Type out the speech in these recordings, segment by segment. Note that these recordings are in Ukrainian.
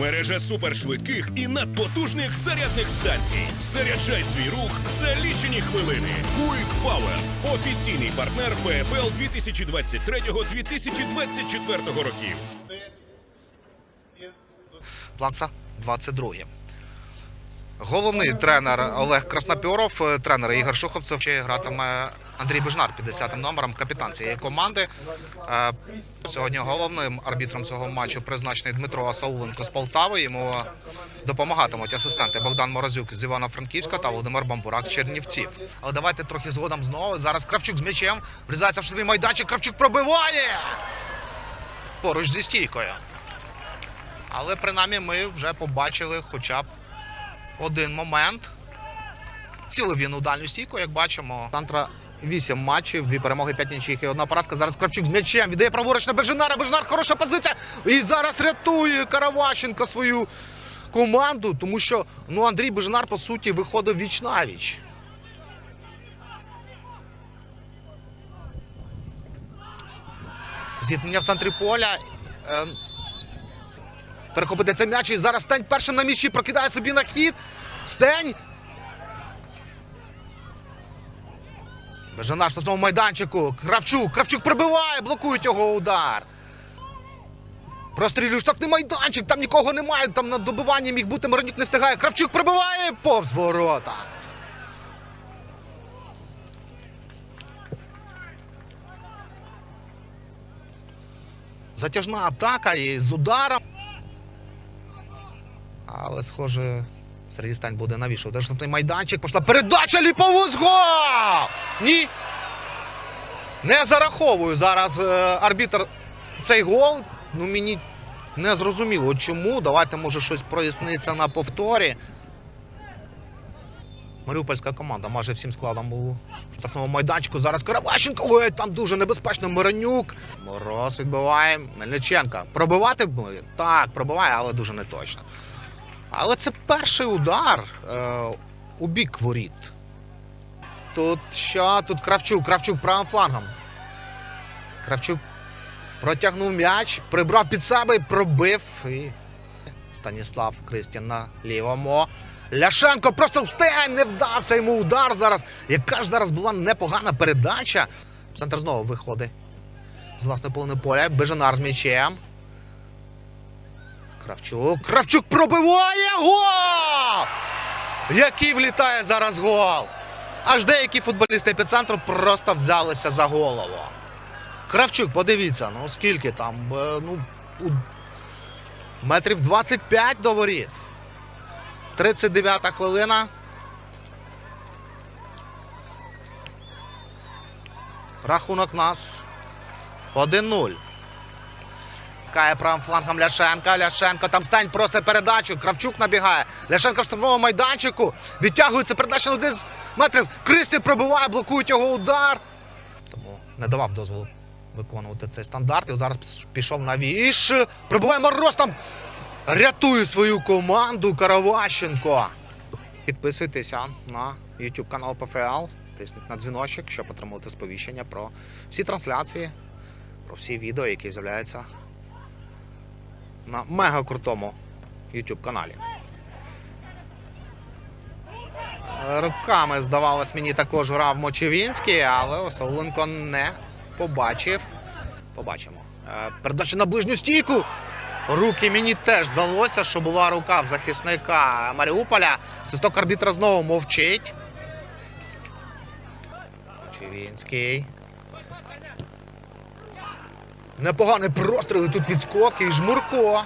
Мережа супершвидких і надпотужних зарядних станцій. Заряджай свій рух за лічені хвилини. Quick Power – офіційний партнер ПФЛ 2023-2024 років. Планца 22. Головний тренер Олег Краснопьоров, е, тренер Ігор Шуховцев. Ще гратиме Андрій Бежнар 50 номером, капітан цієї команди. Е, Сьогодні головним арбітром цього матчу призначений Дмитро Асауленко з Полтави. Йому допомагатимуть асистенти Богдан Морозюк з Івано-Франківська та Володимир Бамбурак з Чернівців. Але давайте трохи згодом знову. Зараз Кравчук з м'ячем врізається в штрафний майданчик. Кравчук пробиває поруч зі стійкою. Але принаймні ми вже побачили хоча б один момент. Цілив він у дальню стійку, як бачимо. Тантра 8 матчів, дві перемоги, 5 нічих і одна поразка. Зараз Кравчук з м'ячем віддає праворуч на Бежинара. Бежинар хороша позиція. І зараз рятує Караващенко свою команду, тому що ну, Андрій Бежинар, по суті, виходив віч навіч. Зіткнення в центрі поля. Е, Перехопити цей м'яч і зараз Стень першим на м'ячі прокидає собі на хід. Стень. Бежанаш на своєму майданчику. Кравчук. Кравчук прибиває, блокують його удар. Прострілює штрафний майданчик, там нікого немає, там на добиванні міг бути, Миронюк не встигає. Кравчук прибиває повз ворота. Затяжна атака і з ударом. Але, схоже, Сергій Стань буде навішувати штрафний майданчик. Пішла передача ліповуз гол! Ні. Не зараховую зараз е, арбітр цей гол. Ну мені не зрозуміло чому. Давайте, може, щось проясниться на повторі. Маріупольська команда майже всім складом у штрафному майданчику. Зараз Караващенко. Ой, там дуже небезпечно. Миронюк. Мороз відбиває. Мельниченка. Пробивати? Так, пробиває, але дуже не точно. Але це перший удар е, у бік воріт. Тут що? Тут Кравчук. Кравчук правим флангом. Кравчук протягнув м'яч, прибрав під себе пробив. І Станіслав Кристін на лівому. Ляшенко просто встань, не вдався йому удар зараз. Яка ж зараз була непогана передача. Центр знову виходить з власної половини поля. Бежанар з м'ячем. Кравчук. Кравчук пробиває гол! Який влітає зараз гол! Аж деякі футболісти епіцентру просто взялися за голову. Кравчук, подивіться, ну скільки там. е, Ну, у- метрів 25 до воріт. 39 хвилина. Рахунок нас 1-0. Кає правим флангом Ляшенка. Ляшенко там стань просить передачу. Кравчук набігає. Ляшенко в штрафному майданчику. Відтягується передача на 10 метрів. Крисі пробиває, блокують його удар. Тому не давав дозволу виконувати цей стандарт. І зараз пішов на віш. Пробиває Мороз там. Рятує свою команду Караващенко. Підписуйтеся на YouTube канал ПФЛ. Тисніть на дзвіночок, щоб отримувати сповіщення про всі трансляції, про всі відео, які з'являються на мега крутому YouTube каналі. Руками, здавалось, мені також грав Мочевінський, але Осауленко не побачив. Побачимо. Е, Передача на ближню стійку. Руки мені теж здалося, що була рука в захисника Маріуполя. Свисток арбітра знову мовчить. Мочевінський. Непоганий простріл і тут відскоки і жмурко.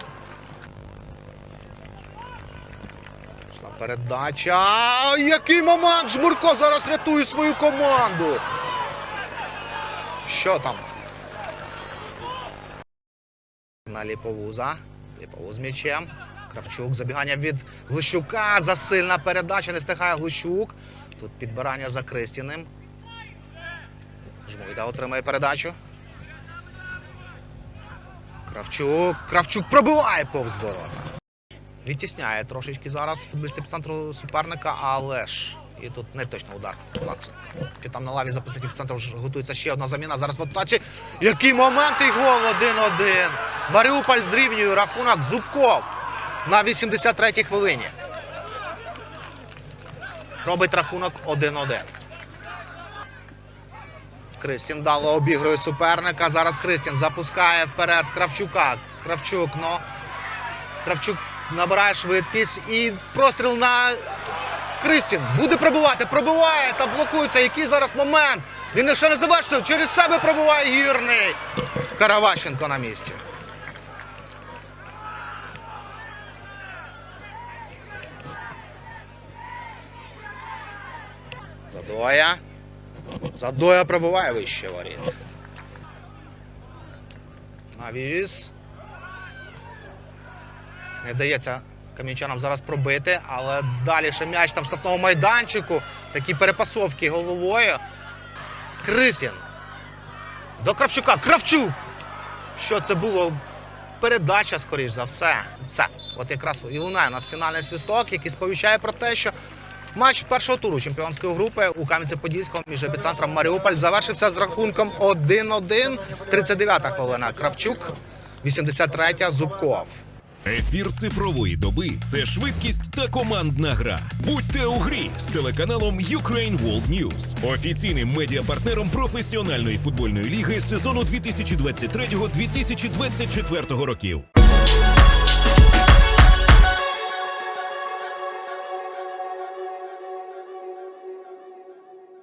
Пішла передача. Який момент! Жмурко зараз рятує свою команду. Що там? На Ліповуза. Ліповуз з м'ячем. Кравчук. Забігання від Глущука. Засильна передача. Не встигає Глущук. Тут підбирання за Кристіним. Жмуйда отримає передачу. Кравчук. Кравчук пробиває повз ворота. Відтісняє трошечки зараз футболісти центру суперника, але ж. І тут не точно удар Плакса. Чи там на лаві записників центру вже готується ще одна заміна. Зараз в атаці. Який момент і гол 1-1. Маріуполь зрівнює рахунок. Зубков. на 83-й хвилині. Робить рахунок 1-1. Кристін дало обігрує суперника. Зараз Кристін запускає вперед Кравчука. Кравчук, но Кравчук набирає швидкість і простріл на Кристін. Буде пробивати, пробиває та блокується. Який зараз момент? Він ще не завершив. Через себе пробиває гірний. Караващенко на місці. Задоя. Задоя пробиває вище воріт. Навіс. Не дається кам'янчанам зараз пробити, але далі ще м'яч там в майданчику. Такі перепасовки головою. Крисін. До Кравчука. Кравчук! Що це було? Передача, скоріш за все. Все. От якраз і лунає у нас фінальний свисток, який сповіщає про те, що матч першого туру чемпіонської групи у Кам'янці-Подільському між епіцентром Маріуполь завершився з рахунком 1-1. 39-та хвилина Кравчук, 83-я Зубков. Ефір цифрової доби це швидкість та командна гра. Будьте у грі з телеканалом Ukraine World News, офіційним медіапартнером професіональної футбольної ліги сезону 2023-2024 років.